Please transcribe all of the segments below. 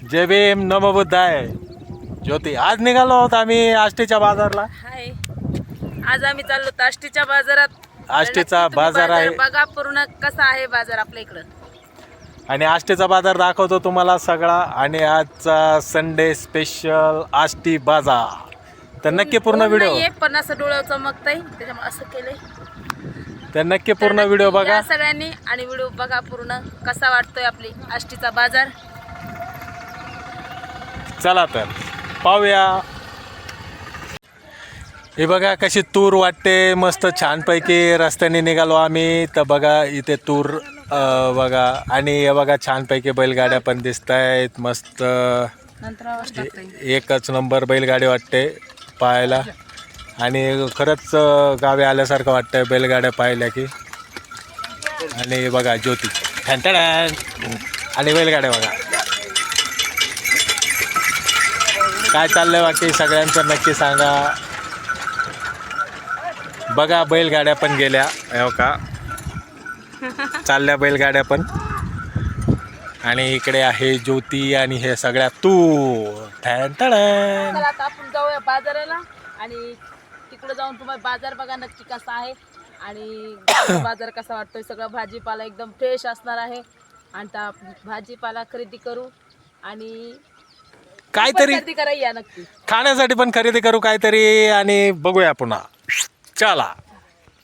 जय भीम नमो बुद्धाय ज्योती आज निघालो आहोत आम्ही आष्टीच्या बाजारला. हाय. आज आम्ही चाललो ताष्टीच्या बाजारात. आष्टीचा तुम्ही बाजार आहे. बघा पूर्ण कसा आहे बाजार आपल्या इकडं. आणि आष्टीचा बाजार दाखवतो तुम्हाला सगळा. आणि आजचा संडे स्पेशल आष्टी बाजार. तर नक्की पूर्ण ऊन व्हिडिओ नाहीये, पण असं डोळ्यावर चमकतंय. त्याच्यामुळे असं केलंय. तर नक्की तर पूर्ण नक्की व्हिडिओ बघा. या सगळ्यांनी आणि व्हिडिओ बघा पूर्ण कसा वाटतोय आपली आष्टीचा बाजार. चला तर पाहूया. हे बघा कशी तूर वाटते मस्त छानपैकी रस्त्याने निघालो आम्ही. तर बघा इथे तूर बघा. आणि हे बघा छानपैकी बैलगाड्या पण दिसत आहेत मस्त. एकच नंबर बैलगाडी वाटते पाहायला. आणि खरंच गावी आल्यासारखं वाटतंय बैलगाड्या पाहिल्या की. आणि बघा ज्योती. ठणठण. आणि बैलगाड्या बघा. काय चाललंय बाकी? सगळ्यांचं नक्की सांगा. बघा बैलगाड्या पण गेल्या. हो का? चालल्या बैलगाड्या पण. आणि इकडे आहे ज्योती आणि हे सगळ्या तू. ठण ठण. चला आता आपण जाऊया बाजाराला. आणि तिकडे जाऊन तुम्हाला बाजार बघा नक्की कसा आहे. आणि बाजार कसा वाटतोय? सगळं भाजीपाला एकदम फ्रेश असणार आहे. आणि त्या भाजीपाला खरेदी करू. आणि काहीतरी खरेदी करायला या नक्की. खाण्यासाठी पण खरेदी करू काहीतरी आणि बघूया पुन्हा. चला.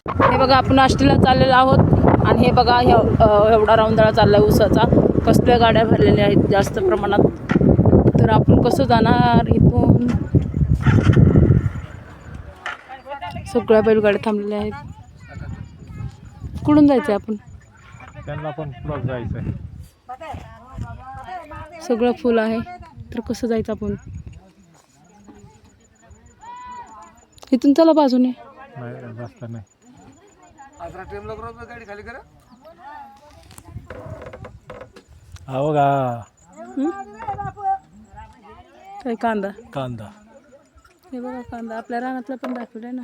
हे बघा आपण आष्टीला चाललेलो आहोत. आणि हे बघा हे अ, एवढा राऊंडळा चालला आहे ऊसाचा. कसल्या गाड्या भरलेल्या आहेत जास्त प्रमाणात. तर आपण कसं जाणार इथून? सगळ्या बैलगाड्या थांबलेल्या आहेत. कुठून जायचं आहे आपण? त्यांना पण प्लस जायचं सगळं फुल आहे. तर कसं जायचं आपण? इथून चला बाजूने? काय कांदा? कांदा. हे बघा कांदा आपल्या रानातला पण दाखवलाय ना.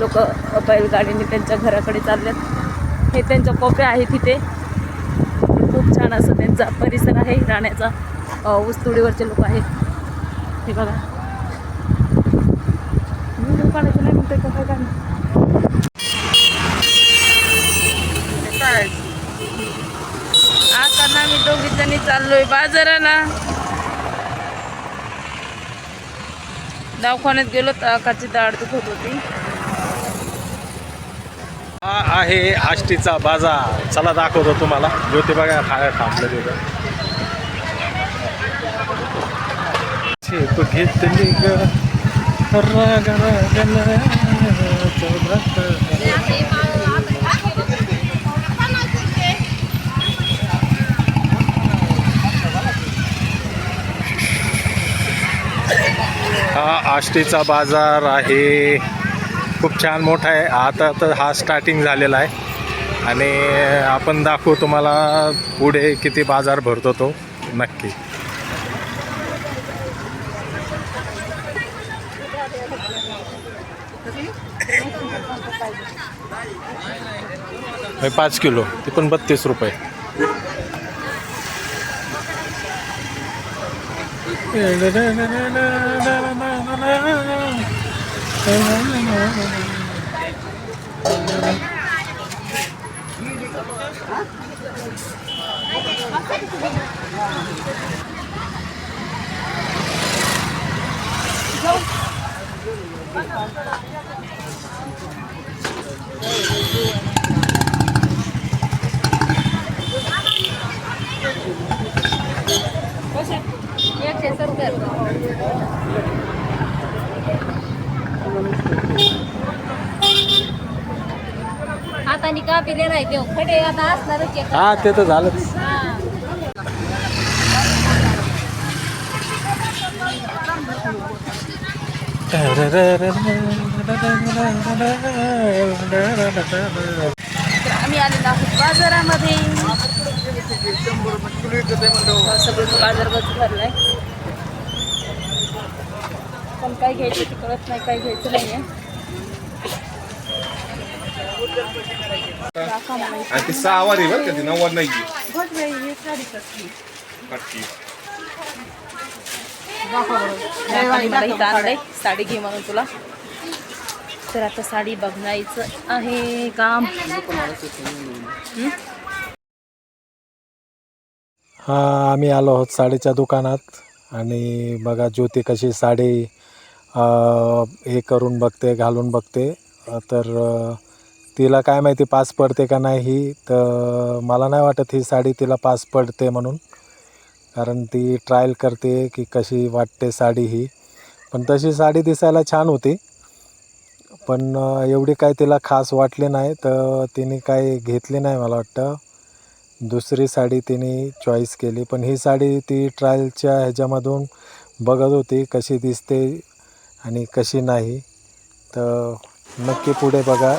लोक बैलगाडीने त्यांच्या घराकडे चाललेत हे त्यांच्या कॉप्या आहे तिथे. खूप छान असं त्यांचा परिसर आहे राहण्याचा. उस्तुडीवरचे ऊसतोडीवरचे लोक आहेत. हे बघा. काढायचं नाही म्हणतोय का काय आता ना मी दोघी जणी चाललोय बाजाराला. दवाखान्यात गेलो तर आकाची दाढ दुखत होती. आहे आष्टीचा बाजार. चला दाखवतो तुम्हाला. ज्योती बघा थांबलं तिथं. झेप घेतली ग राग. हा आष्टीचा बाजार आहे. खूप छान मोठा आहे. आता तर हा स्टार्टिंग झालेला आहे. आणि आपण दाखवू तुम्हाला पुढे किती बाजार भरतो तो. नक्की. पाच किलो. ते पण बत्तीस रुपये. Thank you. का पिले नाही देव खडे आता असणारच आहे. हा ते तर झालंच हा. तर आम्ही आलेलो आहोत बाजारामध्ये सगळं बाजार भरलाय पण काय घ्यायचं ते कळत नाही काय घ्यायचं नाहीये आणि ती सहावार आहे बरं का ती नव्वद नाही नक्की काकाने मला इथं आणलंय साडी घे म्हणून तुला. तर आता साडी बघायचं आहे काम. हं? आम्ही आलो आहोत साडीच्या दुकानात आणि बघा ज्योती कशी साडी हे करून बघते घालून बघते. तर तिला काय माहिती पास पडते का नाही ही तर मला नाही वाटत ही साडी तिला पास पडते म्हणून. कारण ती ट्रायल करते की कशी वाटते साडी ही. पण तशी साडी दिसायला छान होती. पण एवढी काय तिला खास वाटली नाही तर तिने काय घेतली नाही मला वाटतं. दुसरी साडी तिने चॉईस केली. पण ही साडी ती ट्रायलच्या ह्याच्यामधून बघत होती कशी दिसते आणि कशी नाही. तर नक्की पुढे बघा.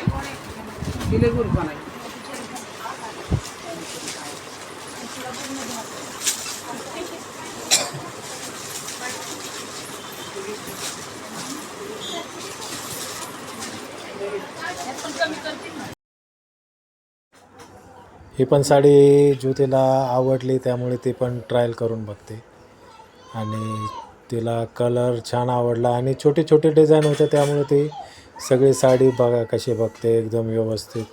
नारायण पेठे ही पण साडी ज्योतीला आवडली त्यामुळे ती पण ट्रायल करून बघते. आणि तिला कलर छान आवडला. आणि छोटे छोटे डिझाईन होते त्यामुळे ती सगळी साडी बघा कशी बघते एकदम व्यवस्थित.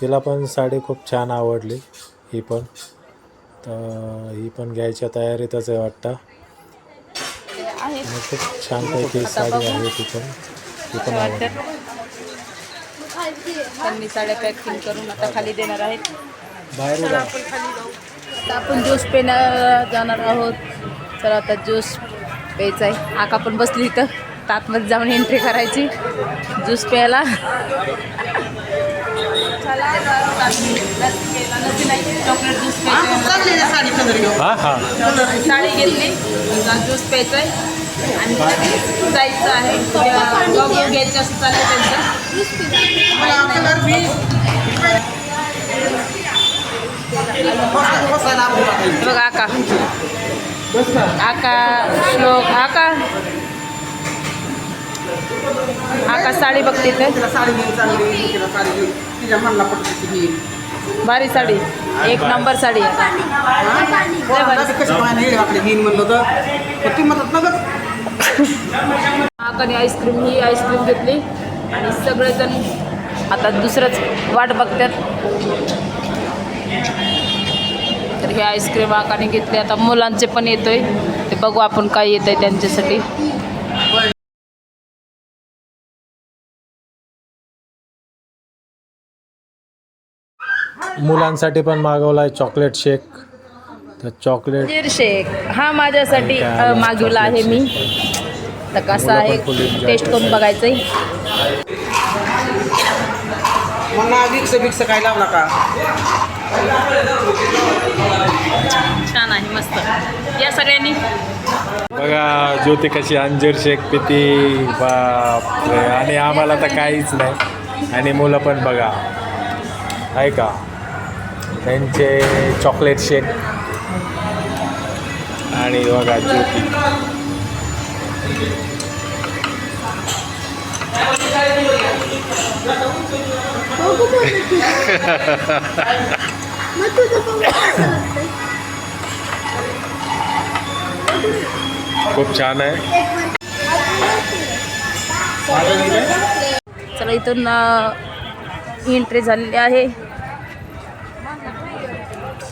तिला पण साडी खूप छान आवडली ही पण. तर ही पण घ्यायच्या तयारीतच आहे वाटतं. खूप छानपैकी साडी आहे ती पण. ती पण आवडली. त्यांनी साड्या पॅकिंग करून आता खाली देणार आहेत. बाहेर आपण ज्यूस पिण्याला जाणार आहोत. तर आता ज्यूस प्यायचा आहे. आका पण बसली इथं. तातमध्ये जाऊन एंट्री करायची. ज्यूस प्यायला. चॉकलेट ज्यूस हां हां साडी घेतली. ज्यूस प्यायचा आहे आणि जायचं आहे. घ्यायचं असं चाललं त्यांचं. बघा आका. आका श्लोक. आका. आका साडी बघते ते तिला साडी घेऊन चांगली तिला साडी घेऊन. तिच्या मनाला पटते ती घेईन भारी साडी. एक नंबर साडी. कशी पाहिजे हे आपली घेईन म्हणलं होतं. पण ती म्हणतात नगच आकाने आईस्क्रीम ही आईस्क्रीम घेतली. आणि सगळेजण आता दुसरंच वाट बघतात. तर ही आईस्क्रीम आकाने घेतली. आता मुलांचे पण येतोय. ते बघू आपण काय येत आहे त्यांच्यासाठी. मुलांसाठी पण मागवला आहे चॉकलेट शेक तर चॉकलेट शेक हा माझ्यासाठी मागवला आहे मी. तर कसा आहे? टेस्ट करून बघायचं काय छान आहे मस्त. या सगळ्यांनी. बघा ज्योती कशी अंजीर शेक पिती. बापरे. आणि आम्हाला तर काहीच नाही. आणि मुलं पण बघा. आहे का? त्यांचे चॉकलेट शेक आणि बघा ज्योती. खूप छान आहे. चला इथून एंट्री झालेली आहे.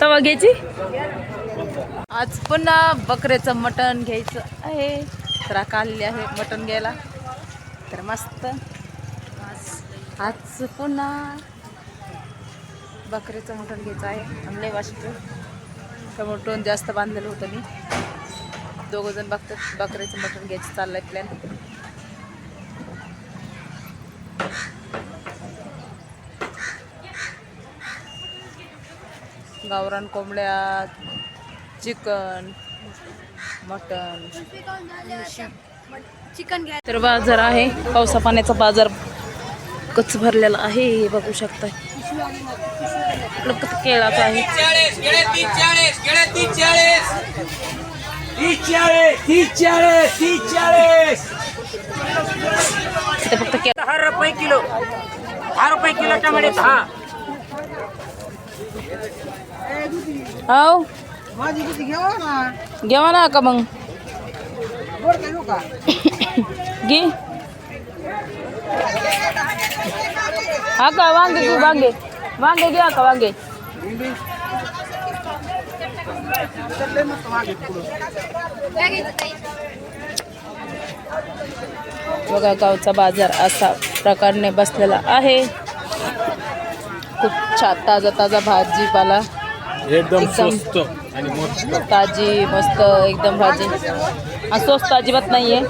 तवा घ्यायची आज पुन्हा बकऱ्याचं मटण घ्यायचं आहे. तर आका आहे मटण घ्यायला. तर मस्त. आज आज पुन्हा बकरीचं मटण घ्यायचं आहे. आणलंय वाटतं टमोटून जास्त बांधलेलं होतं मी. दोघं जण बघतात बकऱ्याचं मटण घ्यायचं चाललंय प्लॅन गावरान कोंबड्या चिकन मटन. चिकन तर बाजार आहे. पावसा पाण्याचा बाजार कच भरलेला आहे. हे बघू शकताय. केळाचा आहे. फक्त दहा रुपये किलो. दहा रुपये किलो टमाटे दहा. हो माझी किती घेऊ ना घेवा ना का मग घे हा का वांगे घेऊ वांगे। वांगे घ्या का वांगे। बघा गावचा बाज़ार असा प्रकारने बसलेला आहे. खूप छान ताज़ा ताज़ा भाजीपाला. एकदम एकदम. स्वस्त आणि मस्त. ताजी मस्त एकदम भाजी. हा स्वस्त अजिबात नाही आहे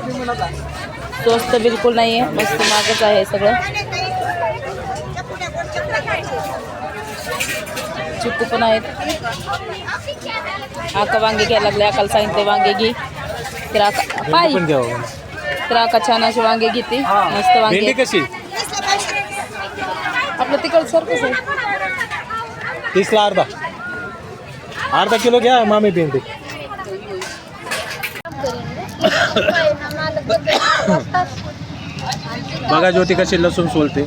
स्वस्त बिलकुल नाही आहे मस्त मागच आहे सगळं. चिकू पण आहेत. आका वांगे घ्यायला लागले. आकाला सांगितले वांगे घे. तर आका पाय. तर आका छान असे वांगे घेते. मस्त वांगे. कशी? आपलं तिकड सारखंच आहे. तीसला अर्धा. अर्धा किलो घ्या मामी भेंडी बघा ज्योती कशी लसूण सोलते.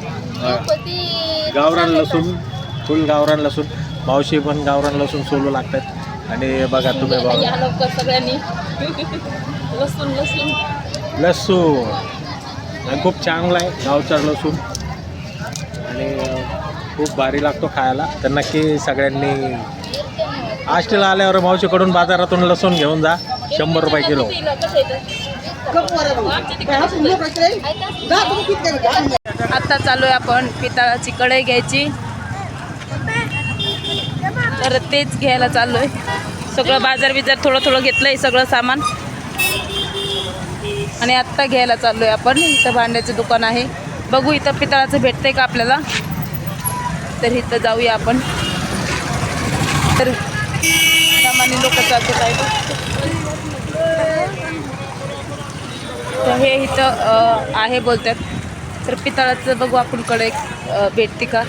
गावरान लसूण फुल गावरान लसूण. मावशी पण गावरान लसूण सोलू लागतात. आणि बघा तुम्ही बघा. सगळ्यांनी. लसूण लसूण. खूप चांगला आहे गावचा लसूण. आणि खूप भारी लागतो खायला. तर नक्की सगळ्यांनी आष्टीला आल्यावर मावशीकडून बाजारातून लसूण घेऊन जा शंभर रुपये किलो. आता चालू आहे आपण पितळाची कढई घ्यायची. तर तेच घ्यायला चाललो आहे सगळं बाजार बिजार थोडं थोडं घेतलं आहे सगळं सामान. आणि आत्ता घ्यायला चाललो आहे आपण. इथं भांड्याचं दुकान आहे. बघू इथं पितळाचं भेटतंय का आपल्याला. तर इथं जाऊया आपण. तर सामान्य लोक चालतात आहे. तर हे इथं आहे बोलतात. तर पितळाचं बघू आपण कडे भेटते का?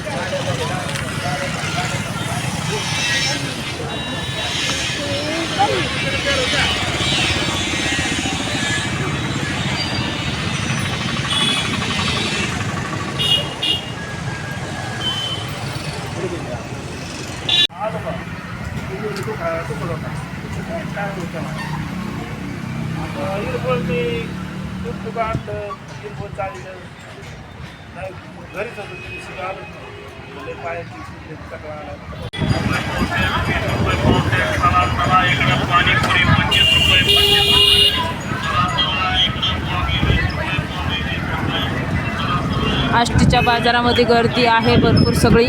आजच्या बाजारामध्ये गर्दी आहे भरपूर सगळी.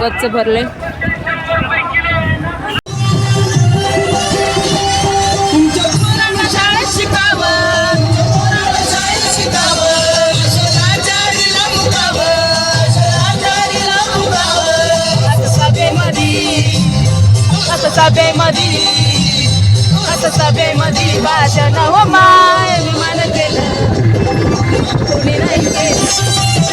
गच्च भरले. असं सभेमध्ये. असं सभेमध्ये भाषण हो माय विमान केलं कोणी नाही केलं.